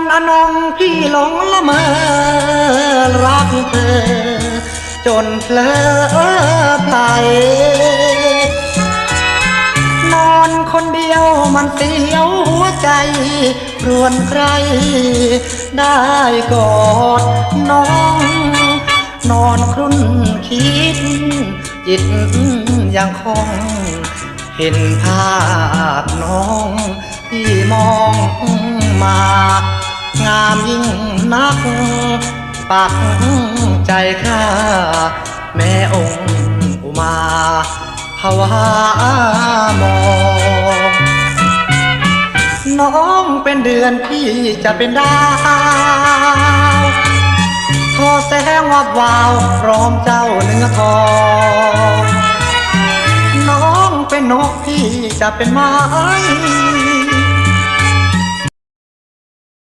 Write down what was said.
อนอนงพี่หลงละเมอรักเธอ จนเพลอไปนอนคนเดียวมันเสียวหัวใจ รวนใคร ได้กอดน้อง นอนครุ่นคิด จิตยังคง เห็นภาพน้องที่มองมา งามยิ่งนัก ปักใจข้า แม่องค์อุมาภาวามองน้องเป็นเดือนพี่จะเป็นดาวทอแสงวับวาวพร้อมเจ้าเนื้อทองน้องเป็นนกพี่จะเป็นไม้